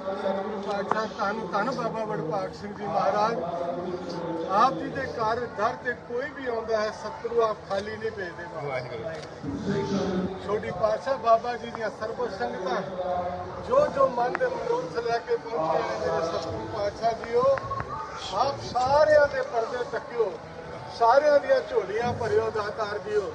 ਸਤਿਗੁਰੂ ਪਾਤਸ਼ਾਹ ਧੰਨ ਧੰਨ ਬਾਬਾ ਵਡਭਾਗ ਸਿੰਘ ਜੀ ਮਹਾਰਾਜ। ਆਪ ਜੀ ਦੇ ਘਰ ਦਰ ਤੇ ਕੋਈ ਵੀ ਆਉਂਦਾ ਹੈ, ਸਤਿਗੁਰੂ ਆਪ ਖਾਲੀ ਨਹੀਂ ਭੇਜਦੇ ਵਾਹਿਗੁਰੂ ਛੋਟੀ ਪਾਤਸ਼ਾਹ ਬਾਬਾ ਜੀ ਦੀਆਂ ਸਰਬ ਸੰਗਤਾਂ, ਜੋ ਜੋ ਮਨ ਦੇ ਮਨੋਰਥ ਲੈ ਕੇ ਪਹੁੰਚੇ ਨੇ ਮੇਰੇ ਸਤਿਗੁਰੂ ਪਾਤਸ਼ਾਹ ਜੀਓ, ਆਪ ਸਾਰਿਆਂ ਦੇ ਪਰਦੇ ਤੱਕਿਓ ਸਾਰਿਆਂ ਦੀਆਂ ਝੋਲੀਆਂ ਭਰਿਓ ਦਾਤਾਰ ਜੀਓ,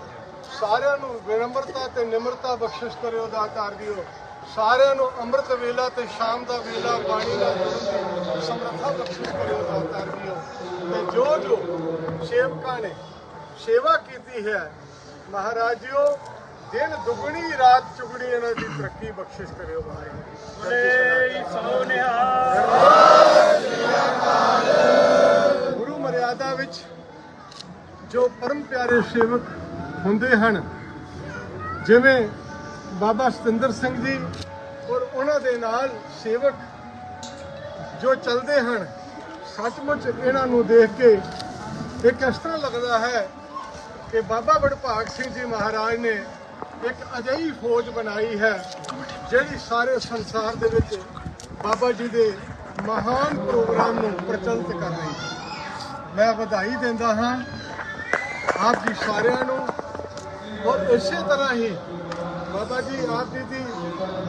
ਸਾਰਿਆਂ ਨੂੰ ਵਿਨਮਰਤਾ ਤੇ ਨਿਮਰਤਾ ਬਖਸ਼ਿਸ਼ ਕਰਿਓ ਦਾਤਾਰ ਜੀਓ। ਸਾਰਿਆਂ ਨੂੰ ਅੰਮ੍ਰਿਤ ਵੇਲਾ ਤੇ ਸ਼ਾਮ ਦਾ ਵੇਲਾ ਬਾਣੀ ਦੀ ਸਮਰੱਥਾ ਬਖਸ਼ਿਸ਼ ਕਰਿਓ ਦਾਤਾਰ ਜੀਓ ਤੇ ਜੋ ਜੋ ਸੇਵਕਾਂ ਨੇ ਸੇਵਾ ਕੀਤੀ ਹੈ ਮਹਾਰਾਜ ਜੀਓ ਦਿਨ ਦੁਗਣੀ ਰਾਤ ਚੁਗਣੀ ਇਹਨਾਂ ਦੀ ਤਰੱਕੀ ਬਖਸ਼ਿਸ਼ ਕਰਿਓ ਵਾਹਿਗੁਰੂ। ਬੋਲੇ ਸੋ ਨਿਹਾਲ। ਗੁਰੂ ਮਰਿਆਦਾ ਵਿੱਚ ਜੋ ਪਰਮ ਪਿਆਰੇ ਸੇਵਕ ਹੁੰਦੇ ਹਨ ਜਿਵੇਂ ਬਾਬਾ ਸਤਿੰਦਰ ਸਿੰਘ ਜੀ ਔਰ ਉਹਨਾਂ ਦੇ ਨਾਲ ਸੇਵਕ ਜੋ ਚੱਲਦੇ ਹਨ, ਸੱਚਮੁੱਚ ਇਹਨਾਂ ਨੂੰ ਦੇਖ ਕੇ ਇੱਕ ਇਸ ਤਰ੍ਹਾਂ ਲੱਗਦਾ ਹੈ ਕਿ ਬਾਬਾ ਵਡਭਾਗ ਸਿੰਘ ਜੀ ਮਹਾਰਾਜ ਨੇ ਇੱਕ ਅਜਿਹੀ ਫੌਜ ਬਣਾਈ ਹੈ, ਜਿਹੜੀ ਸਾਰੇ ਸੰਸਾਰ ਦੇ ਵਿੱਚ ਬਾਬਾ ਜੀ ਦੇ ਮਹਾਨ ਪ੍ਰੋਗਰਾਮ ਨੂੰ ਪ੍ਰਚਲਿਤ ਕਰ ਰਹੀ ਹੈ। ਮੈਂ ਵਧਾਈ ਦਿੰਦਾ ਹਾਂ ਆਪ ਜੀ ਸਾਰਿਆਂ ਨੂੰ ਔਰ ਇਸੇ ਤਰ੍ਹਾਂ ਹੀ ਬਾਬਾ ਜੀ ਆਪ ਜੀ ਦੀ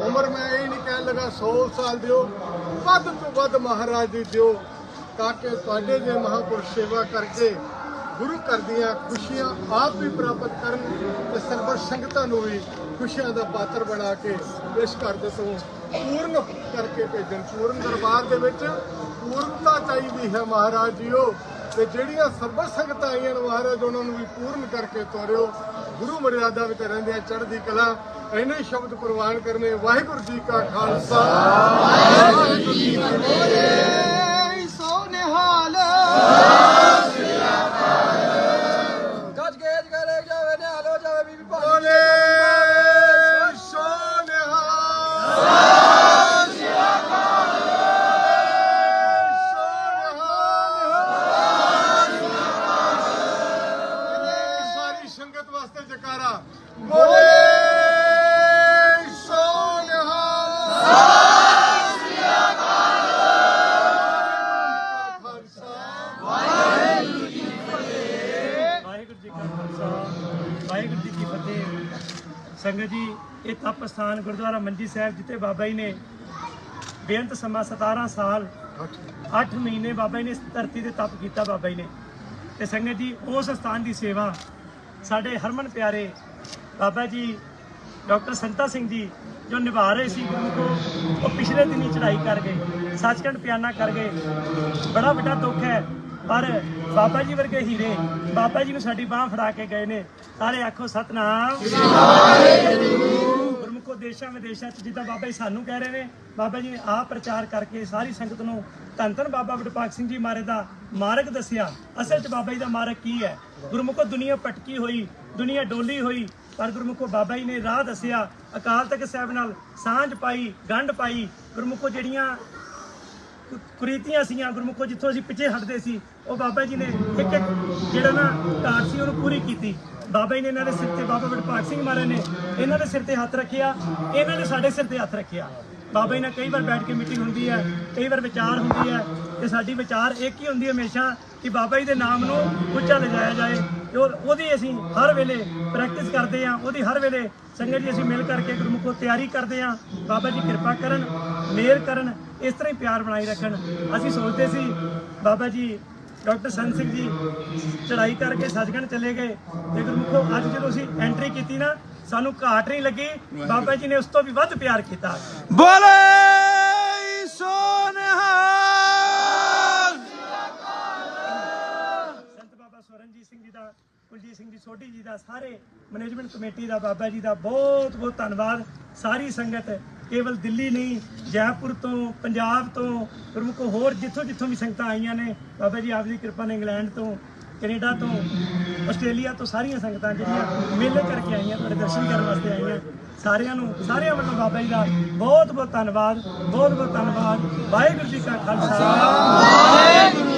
ਉਮਰ ਮੈਂ ਇਹ ਨਹੀਂ ਕਹਿਣ ਲੱਗਾ 100 ਸਾਲ ਦਿਓ, ਵੱਧ ਤੋਂ ਵੱਧ ਮਹਾਰਾਜ ਦੀ ਦਿਓ, ਤਾਂ ਕਿ ਤੁਹਾਡੇ ਜੇ ਮਹਾਪੁਰਸ਼ ਸੇਵਾ ਕਰਕੇ ਗੁਰੂ ਘਰ ਦੀਆਂ ਖੁਸ਼ੀਆਂ ਆਪ ਵੀ ਪ੍ਰਾਪਤ ਕਰਨ ਤੇ ਸਰਬਰ ਸੰਗਤਾਂ ਨੂੰ ਵੀ ਖੁਸ਼ੀਆਂ ਦਾ ਪਾਤਰ ਬਣਾ ਕੇ ਇਸ ਘਰ ਦੇ ਤੋਂ ਪੂਰਨ ਕਰਕੇ ਭੇਜਣ। ਪੂਰਨ ਦਰਬਾਰ ਦੇ ਵਿੱਚ ਪੂਰਨਤਾ ਚਾਹੀਦੀ ਹੈ ਮਹਾਰਾਜ ਜੀਓ, ਤੇ ਜਿਹੜੀਆਂ ਸਰਬਤ ਸੰਗਤਾਂ ਆਈਆਂ ਨੇ ਮਹਾਰਾਜ, ਉਹਨਾਂ ਨੂੰ ਵੀ ਪੂਰਨ ਕਰਕੇ ਤੋਰਿਓ। ਗੁਰੂ ਮਰਿਆਦਾ ਵਿੱਚ ਰਹਿੰਦਿਆਂ ਚੜ੍ਹਦੀ ਕਲਾ, ਇੰਨੇ ਹੀ ਸ਼ਬਦ ਪ੍ਰਵਾਨ ਕਰਨੇ, ਵਾਹਿਗੁਰੂ ਜੀ ਕਾ ਖਾਲਸਾ। ਵਾਹਿਗੁਰੂ ਜੀ ਕੀ ਫਤਿਹ। ਕੀ ਫਤਿਹ। ਸੰਗਤ ਜੀ, ਇਹ ਤਪ ਸਥਾਨ ਗੁਰਦੁਆਰਾ ਮੰਜੀ ਸਾਹਿਬ, ਜਿੱਥੇ ਬਾਬਾ ਜੀ ਨੇ ਬੇਅੰਤ ਸਮਾਂ 17 ਸਾਲ 8 ਮਹੀਨੇ ਬਾਬਾ ਜੀ ਨੇ ਇਸ ਧਰਤੀ ਤੇ ਤਪ ਕੀਤਾ ਬਾਬਾ ਜੀ ਨੇ। ਤੇ ਸੰਗਤ ਜੀ, ਉਸ ਸਥਾਨ ਦੀ ਸੇਵਾ ਸਾਡੇ ਹਰਮਨ ਪਿਆਰੇ ਬਾਬਾ ਜੀ, ਡਾਕਟਰ ਸੰਤਾ ਸਿੰਘ ਜੀ, ਜੋ ਨਿਭਾ ਰਹੇ ਸੀ ਗੁਰੂ ਕੋ, ਉਹ ਪਿਛਲੇ ਦਿਨੀ ਚੜਾਈ ਕਰ ਗਏ, ਸੱਚਖੰਡ ਪਿਆਨਾ ਕਰ ਗਏ। ਬੜਾ ਵੱਡਾ ਦੁੱਖ ਹੈ ਪਰ ਬਾਬਾ ਜੀ ਵਰਗੇ ਹੀਰੇ, ਬਾਬਾ ਜੀ ਨੂੰ ਸਾਡੀ ਬਾਹ ਫੜਾ ਕੇ ਗਏ ਨੇ। ਸਾਰੇ ਆਖੋ, ਸਤਨਾਮ। ਗੁਰਮੁਖੋ ਦੇਸ਼ਾਂ ਵਿਦੇਸ਼ਾਂ ਚ ਜਿੱਦਾਂ ਬਾਬਾ ਜੀ ਸਾਨੂੰ ਕਹਿ ਰਹੇ ਨੇ, ਬਾਬਾ ਜੀ ਨੇ ਆਪ ਪ੍ਰਚਾਰ ਕਰਕੇ ਸਾਰੀ ਸੰਗਤ ਨੂੰ ਧੰਨ ਧੰਨ ਬਾਬਾ ਵਡਭਾਗ ਸਿੰਘ ਜੀ ਮਹਾਰਾਜ ਦਾ ਮਾਰਗ ਦੱਸਿਆ। ਅਸਲ ਚ ਬਾਬਾ ਜੀ ਦਾ ਮਾਰਗ ਕੀ ਹੈ? ਗੁਰਮੁਖੋ ਦੁਨੀਆ ਪਟਕੀ ਹੋਈ, ਦੁਨੀਆ ਡੋਲੀ ਹੋਈ, ਪਰ ਗੁਰਮੁਖੋ ਬਾਬਾ ਜੀ ਨੇ ਰਾਹ ਦੱਸਿਆ, ਅਕਾਲ ਤਖਤ ਸਾਹਿਬ ਨਾਲ ਸਾਂਝ ਪਾਈ, ਗੰਢ ਪਾਈ। ਗੁਰਮੁਖੋ ਜਿਹੜੀਆਂ ਕੁਰੀਤੀਆਂ ਸੀਆਂ ਗੁਰਮੁਖੋ ਜਿੱਥੋਂ ਅਸੀਂ ਪਿੱਛੇ ਹਟਦੇ ਸੀ, ਉਹ ਬਾਬਾ ਜੀ ਨੇ ਇੱਕ ਇੱਕ ਜਿਹੜਾ ਨਾ ਘਾਟ ਸੀ ਉਹਨੂੰ ਪੂਰੀ ਕੀਤੀ। ਬਾਬਾ ਜੀ ਨੇ ਇਹਨਾਂ ਦੇ ਸਿਰ ਤੇ, ਬਾਬਾ ਵਡਭਾਗ ਸਿੰਘ ਮਹਾਰਾਜ ਨੇ ਇਹਨਾਂ ਦੇ ਸਿਰ ਤੇ ਹੱਥ ਰੱਖਿਆ, ਇਹਨਾਂ ਨੇ ਸਾਡੇ ਸਿਰ ਤੇ ਹੱਥ ਰੱਖਿਆ। ਬਾਬਾ ਜੀ ਨਾਲ ਕਈ ਵਾਰ ਬੈਠ ਕੇ ਮੀਟਿੰਗ ਹੁੰਦੀ ਹੈ, ਕਈ ਵਾਰ ਵਿਚਾਰ ਹੁੰਦੀ ਹੈ, ਤੇ ਸਾਡੀ ਵਿਚਾਰ ਇੱਕ ਹੀ ਹੁੰਦੀ ਹੈ ਹਮੇਸ਼ਾ ਕਿ ਬਾਬਾ ਜੀ ਦੇ ਨਾਮ ਨੂੰ ਉੱਚਾ ਲਿਜਾਇਆ ਜਾਏ। ਤੇ ਉਹਦੀ ਅਸੀਂ ਹਰ ਵੇਲੇ ਪ੍ਰੈਕਟਿਸ ਕਰਦੇ ਹਾਂ। ਉਹਦੀ ਹਰ ਵੇਲੇ ਸੰਗਤ ਜੀ ਅਸੀਂ ਮਿਲ ਕਰਕੇ ਗੁਰਮੁਖੋ ਤਿਆਰੀ ਕਰਦੇ ਹਾਂ। ਬਾਬਾ ਜੀ ਕਿਰਪਾ ਕਰਨ, ਮਿਹਰ ਕਰਨ, ਇਸ ਤਰ੍ਹਾਂ ਹੀ ਪਿਆਰ ਬਣਾਈ ਰੱਖਣ। ਅਸੀਂ ਸੋਚਦੇ ਸੀ, ਬਾਬਾ ਜੀ, ਡਾਕਟਰ ਸੰਤ ਸਿੰਘ ਜੀ ਚੜਾਈ ਕਰਕੇ ਸੱਚਖੰਡ ਚਲੇ ਗਏ। ਤੇ ਗੁਰਮੁਖੋ, ਅੱਜ ਜਦੋਂ ਅਸੀਂ ਐਂਟਰੀ ਕੀਤੀ ਨਾ, ਸਾਨੂੰ ਘਾਟ ਨਹੀਂ ਲੱਗੀ। ਬਾਬਾ ਜੀ ਨੇ ਉਸ ਤੋਂ ਵੀ ਵੱਧ ਪਿਆਰ ਕੀਤਾ। ਬੋਲੇ ਸੋਨਹਾਲ ਸੰਤ ਬਾਬਾ ਸਵਰਨਜੀਤ ਸਿੰਘ ਜੀ ਦਾ ਕੁਲਜੀਤ ਸਿੰਘ ਜੀ, ਸੋਢੀ ਜੀ ਦਾ, ਸਾਰੇ ਮੈਨੇਜਮੈਂਟ ਕਮੇਟੀ ਦਾ, ਬਾਬਾ ਜੀ ਦਾ ਬਹੁਤ ਬਹੁਤ ਧੰਨਵਾਦ। ਸਾਰੀ ਸੰਗਤ ਕੇਵਲ ਦਿੱਲੀ ਨਹੀਂ, ਜੈਪੁਰ ਤੋਂ, ਪੰਜਾਬ ਤੋਂ, ਪ੍ਰਮੁੱਖ ਹੋਰ ਜਿੱਥੋਂ ਜਿੱਥੋਂ ਵੀ ਸੰਗਤਾਂ ਆਈਆਂ ਨੇ, ਬਾਬਾ ਜੀ ਆਪ ਦੀ ਕਿਰਪਾ ਨਾਲ ਇੰਗਲੈਂਡ ਤੋਂ, ਕੈਨੇਡਾ ਤੋਂ, ਆਸਟ੍ਰੇਲੀਆ ਤੋਂ ਸਾਰੀਆਂ ਸੰਗਤਾਂ ਜਿਹੜੀਆਂ ਮੇਲੇ ਕਰਕੇ ਆਈਆਂ, ਤੁਹਾਡੇ ਦਰਸ਼ਨ ਕਰਨ ਵਾਸਤੇ ਆਈਆਂ, ਸਾਰਿਆਂ ਨੂੰ, ਸਾਰਿਆਂ ਵੱਲੋਂ ਬਾਬਾ ਜੀ ਦਾ ਬਹੁਤ ਬਹੁਤ ਧੰਨਵਾਦ, ਬਹੁਤ ਬਹੁਤ ਧੰਨਵਾਦ। ਵਾਹਿਗੁਰੂ ਜੀ ਕਾ ਖਾਲਸਾ। ਵਾਹਿਗੁਰੂ